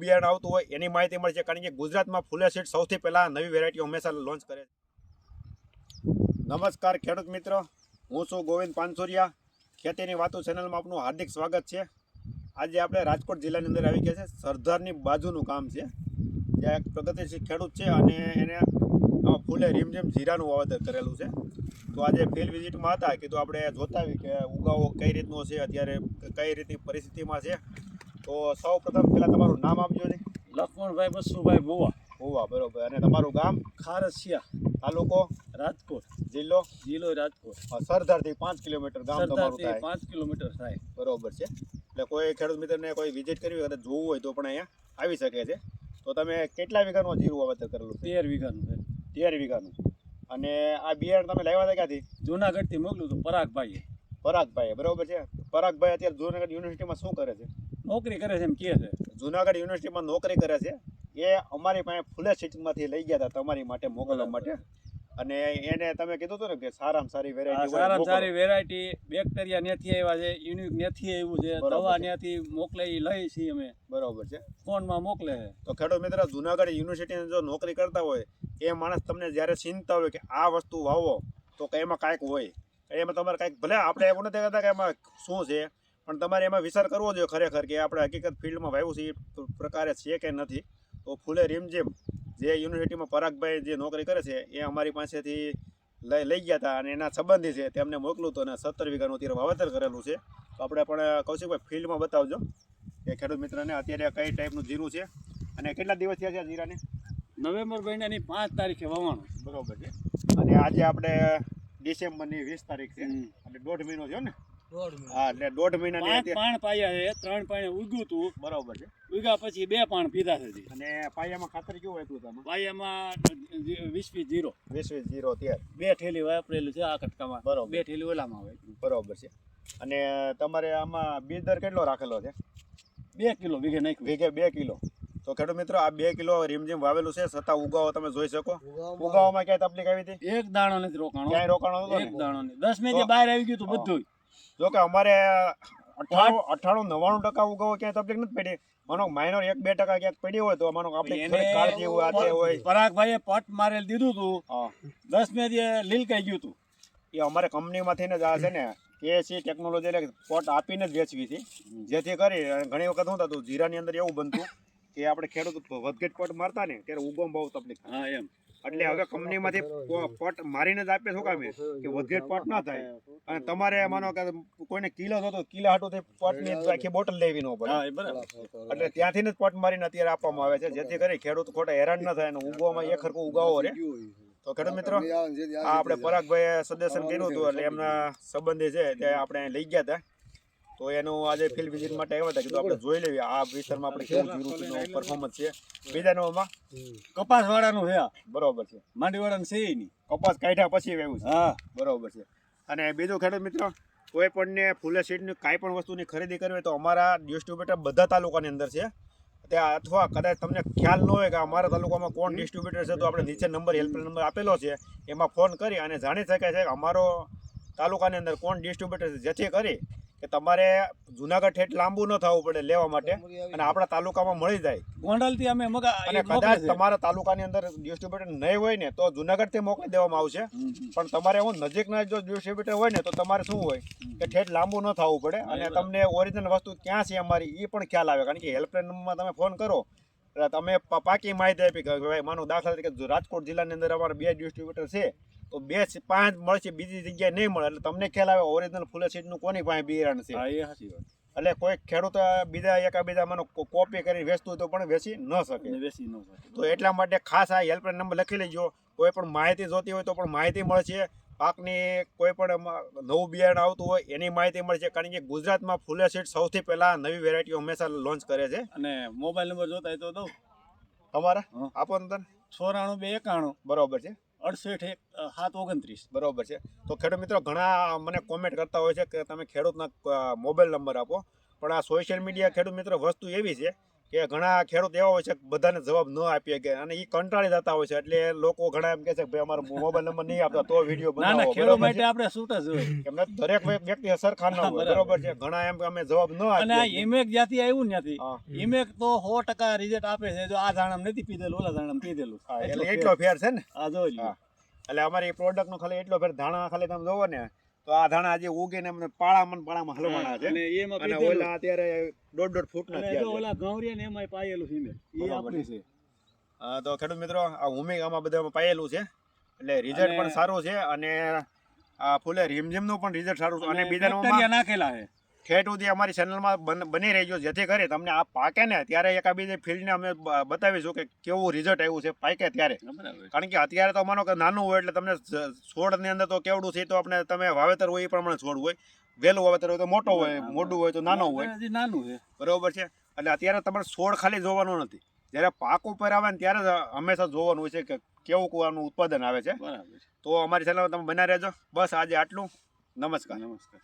બિયારણ આવતું હોય એની માહિતી મળશે. કારણ કે ગુજરાતમાં ફૂલે સીડ સૌથી પહેલાં નવી વેરાયટી હંમેશા લોન્ચ કરે છે. નમસ્કાર ખેડૂત મિત્ર. હું છું ગોવિંદ પાનસુરિયા. ખેતીની વાતો ચેનલમાં આપનું હાર્દિક સ્વાગત છે. આજે આપણે રાજકોટ જિલ્લાની અંદર આવી ગયા છે. સરદારની બાજુનું કામ છે. જ્યાં એક પ્રગતિશીલ ખેડૂત છે અને એને ફૂલે રીમઝીમ જીરાનું વાવેતર કરેલું છે. તો આજે ફિલ્ડ વિઝિટમાં હતા કીધું આપણે જોતા આવી કે ઉગાવો કઈ રીતનો છે, અત્યારે કઈ રીતની પરિસ્થિતિમાં છે. તો સૌ પ્રથમ પહેલાં તમારું નામ આપજો ને. લક્ષ્મણભાઈ બસુભાઈ બોવા બોવા બરોબર. અને તમારું ગામ? ખારસિયા. તાલુકો? રાજકોટ. જિલ્લો? જિલ્લો રાજકોટ. સરદારથી પાંચ કિલોમીટર ગામ તમારું થાય. પાંચ કિલોમીટર થાય. બરોબર છે. એટલે કોઈ ખેડૂત મિત્રને કોઈ વિઝિટ કરવી હોય જોવું હોય તો પણ અહીંયા આવી શકે છે. તો તમે કેટલા વીઘાનું જીરું વાવેતર કરેલું તેર વીઘાનું તેર વીઘાનું. અને આ બિયારણ તમે લાવ્યા હતા ક્યાંથી? જુનાગઢથી મોકલ્યું હતું પરાગભાઈએ. પરાગભાઈ બરોબર છે. પરાગભાઈ અત્યારે જુનાગઢ યુનિવર્સિટીમાં શું કરે છે? નોકરી કરે છે એમ કહે છે. જુનાગઢ યુનિવર્સિટીમાં નોકરી કરે છે. એ અમારી પાસે ફૂલે સીટમાંથી લઈ ગયા હતા તમારી માટે મોકલવા માટે. અને એને તમે કીધું હતું ને કે સારામાં સારી વેરાયટી સારામાં સારી વેરાયટી બેક્ટેરિયા ત્યાંથી આવ્યા છે યુનિક ત્યાંથી આવ્યું છે દવા. ત્યાંથી મોકલે લઈ છીએ અમે. બરોબર છે. ફોનમાં મોકલે છે. તો ખેડૂત મિત્ર જુનાગઢ યુનિવર્સિટીની જો નોકરી કરતા હોય એ માણસ તમને જ્યારે ચિંતા હોય કે આ વસ્તુ વાવો તો કે એમાં કાંઈક હોય. એમાં તમારે કાંઈક ભલે આપણે એવું નથી કહેતા કે એમાં શું છે પણ તમારે એમાં વિચાર કરવો જોઈએ ખરેખર કે આપણે હકીકત ફિલ્ડમાં વાવ્યું છે એ પ્રકારે છે કે નથી. તો ફૂલે રીમઝીમ જે યુનિવર્સિટીમાં પરાગભાઈ જે નોકરી કરે છે એ અમારી પાસેથી લઈ લઈ ગયા હતા અને એના સંબંધી છે તેમને મોકલું હતું અને સત્તર વીઘાનું અત્યારે વાવેતર કરેલું છે. તો આપણે પણ કૌશિકભાઈ ફિલ્ડમાં બતાવજો કે ખેડૂત મિત્રને અત્યારે કઈ ટાઈપનું જીરું છે અને કેટલા દિવસ થયા છે આ જીરાને? નવેમ્બર મહિનાની પાંચ તારીખે વવાણું બરોબર છે. અને આજે આપણે ડિસેમ્બરની વીસ તારીખ છે. એટલે દોઢ મહિનો થયો ને? હા એટલે દોઢ મહિનાની પાણ પાયા છે ત્રણ પાણી ઉગ્યું હતું બરાબર છે. ઉગ્યા પછી બે પાણ પીધા છે અને પાયામાં ખાતર કેવું આપ્યું તમે પાયામાં વીસ વીસ જીરો. વીસ વીસ જીરો તેર બે ઠેલી વાપરેલું છે આ કટકામાં. બરોબર. બે ઠેલી ઓલામાં આવે બરોબર છે. અને તમારે આમાં બીજ દર કેટલો રાખેલો છે? બે કિલો વીઘે નાખ્યું. વીઘે બે કિલો. તો ખેડૂત મિત્રો આ બે કિલો રીમઝીમ વાવેલું છે છતાં ઉગાવો તમે જોઈ શકો. ઉગાવવામાં ક્યાંય તકલીફ આવી હતી? એક દાણો નથી રોકાણો. ક્યાંય રોકાણો એક દાણો નહીં. દસ મિનિટ બહાર આવી ગયું હતું બધું જો કે અમારે અઠાણું નવ્વાણું ટકા ઉગાવો ક્યાંય તકલીફ નથી પડી. માનો માઇનોર એક બે ટકા ક્યાંક પડી હોય તો માનો આપણે કાળજી હોય આ હોય. પરાગભાઈએ પટ મારેલ દીધું હતું દસ લીલ લીલકાઈ ગયું હતું એ અમારે કંપનીમાંથી જ આ છે ને કેસી ટેકનોલોજી એટલે પોટ આપીને જ વેચવી હતી જેથી કરી ઘણી વખત શું થતું જીરાની અંદર એવું બનતું કે આપણે ખેડૂત વધઘટ પોટ મારતા ને ત્યારે ઉગમ બહુ તકલીફ હા એમ. એટલે હવે કંપનીમાંથી પોટ મારીને જ આપે શું કામે કે વધઘટ પટ ના થાય. અને તમારે માનો કે કોઈને કિલો થતો કિલો હાટું પોટની આખી બોટલ લેવી ન પડે. એ એટલે ત્યાંથી જ પોટ મારીને અત્યારે આપવામાં આવે છે. જેથી કરી ખેડૂત ખોટા હેરાન ન થાય અને ઉગવામાં એક હરખું ઉગાવો રે. તો ખેડૂત મિત્રો આ આપણે પરાગભાઈએ સજેશન કર્યું હતું એટલે એમના સંબંધી છે તે આપણે લઈ ગયા હતા. તો એનું આજે ફિલ્ડ વિઝિટ માટે આવ્યા હતા કીધું આપણે જોઈ લેવી આ વિસ્તારમાં આપણે કેવું જીરું પરફોર્મન્સ છે. બીજા નંબરમાં કપાસ વાળાનું છે. બરોબર છે. માંડી વાળાનું છે નહીં. કપાસ કાઢ્યા પછી એવું છે. હા. બરોબર છે. અને બીજું ખેડૂત મિત્રો કોઈ પણને ફૂલે સીડની કાંઈ પણ વસ્તુની ખરીદી કરવી હોય તો અમારા ડિસ્ટ્રીબ્યુટર બધા તાલુકાની અંદર છે. ત્યાં અથવા કદાચ તમને ખ્યાલ ન હોય કે અમારા તાલુકામાં કોણ ડિસ્ટ્રીબ્યુટર છે તો આપણે નીચે નંબર હેલ્પલાઇન નંબર આપેલો છે. એમાં ફોન કરી અને જાણી શકાય છે કે અમારો તાલુકાની અંદર કોણ ડિસ્ટ્રીબ્યુટર છે જેથી કરી કે તમારે જુનાગઢ ઠેઠ લાંબુ ન થવું પડે લેવા માટે અને આપણા તાલુકામાં મળી જાય. ગોંડલથી અમે અને કદાચ તમારા તાલુકાની અંદર ડિસ્ટ્રીબ્યુટર નહીં હોય ને તો જુનાગઢથી મોકલી દેવામાં આવશે. પણ તમારે હું નજીકના જો ડિસ્ટ્રીબ્યુટર હોય ને તો તમારે શું હોય કે ઠેઠ લાંબુ ન થવું પડે. અને તમને ઓરિજિનલ વસ્તુ ક્યાં છે અમારી એ પણ ખ્યાલ આવે. કારણ કે હેલ્પલાઇન નંબરમાં તમે ફોન કરો તમે પાકી માહિતી આપી કે ભાઈ માનો દાખલા તરીકે રાજકોટ જિલ્લાની અંદર અમારે બે ડિસ્ટ્રીબ્યુટર છે. તો બે પાંચ મળશે બીજી જગ્યાએ નહીં મળે. એટલે તમને ખ્યાલ આવે ઓરિજિનલ ફૂલે સીટનું કોની પાસે બિયારણ છે? હા એ સાચી વાત. એટલે કોઈ ખેડૂત બીજા એકાબીજા મને કોપી કરી વેચતું તો પણ વેચી ન શકે. વેચી ન શકે. તો એટલા માટે ખાસ આ હેલ્પલાઇન નંબર લખી લેજો. કોઈ પણ માહિતી જોતી હોય તો પણ માહિતી મળશે. પાકની કોઈ પણ નવું બિયારણ આવતું હોય એની માહિતી મળશે. કારણ કે ગુજરાતમાં ફૂલે સીડ સૌથી પહેલા નવી વેરાયટીઓ હંમેશા લોન્ચ કરે છે. અને મોબાઈલ નંબર જોતા હોય તો દઉં. તમારા. આપો અંદર છોરાણું બે એકાણું. બરાબર છે. અડસઠ એક સાત ઓગણત્રીસ. બરાબર છે. તો ખેડૂત મિત્રો, ઘણા મને કોમેન્ટ કરતા હોય છે કે તમે ખેડૂતના મોબાઈલ નંબર આપો. પણ આ સોશિયલ મીડિયા ખેડૂત મિત્રો વસ્તુ એવી છે કે ઘણા ખેડૂત એવા હોય છે કે બધાને જવાબ ન આપીએ કે અને એ કંટાળી જતા હોય છે. એટલે લોકો ઘણા એમ કહે છે કે ભાઈ અમારો મોબાઈલ નંબર નહીં આપતા તો વીડિયો ના ના બનાવો ખેડૂત માટે છે આપણે છૂટ જ હોય. કેમ કે દરેક વ્યક્તિ સરખા ન હોય. બરાબર. છે. ઘણા એમ અમે જવાબ ન અને આ ઈમેક જ્યાંથી આવ્યું નથી ઈમેક તો સો ટકા રિઝલ્ટ આપે છે. જો આ જાણમ નથી પીધેલું ઓલા જાણમ પીધેલું. એટલે એટલો ફેર. છે ને? આ જો એટલે અમારી પ્રોડક્ટ નો ખાલી એટલો ફેર ધાણા ખાલી તમે જોવો ને તો આ ધાણા આજે ઉગીને અમને પાળામાં ને પાળામાં હલવાના છે. અને એમાં અને ઓલા અત્યારે દોઢ દોઢ ફૂટ ના થયા ઓલા ઘઉંરિયા ને એમાં પાયેલું છે એ આપણી છે. હા, તો ખેડૂત મિત્રો આ ઉમેગામાં બધામાં પાયેલું છે. એટલે રિઝલ્ટ પણ સારું છે અને આ ફૂલે રીમઝીમનું પણ રિઝલ્ટ સારું છે. અને બીજા નાખેલા છે. ઠેઠ સુધી અમારી ચેનલમાં બન- બની રહેજો જેથી કરી તમને આ પાકે ને ત્યારે બીજે ફિલ્ડને અમે બતાવીશું કે કેવું રિઝલ્ટ આવ્યું છે પાકે ત્યારે. કારણ કે અત્યારે તો માનો કે નાનું હોય એટલે તમને છોડની અંદર તો કેવડું છે તો આપણે તમે વાવેતર હોય એ પ્રમાણે છોડ હોય. વહેલું વાવેતર હોય તો મોટો હોય મોટું હોય તો નાનો હોય. નાનું હોય બરોબર છે? એટલે અત્યારે તમારે છોડ ખાલી જોવાનું નથી. જ્યારે પાક ઉપર આવે ને ત્યારે હંમેશા જોવાનું હોય છે કે કેવું કુવાનું ઉત્પાદન આવે છે. તો અમારી ચેનલ તમે બના રહેજો. બસ આજે આટલું. નમસ્કાર. નમસ્કાર.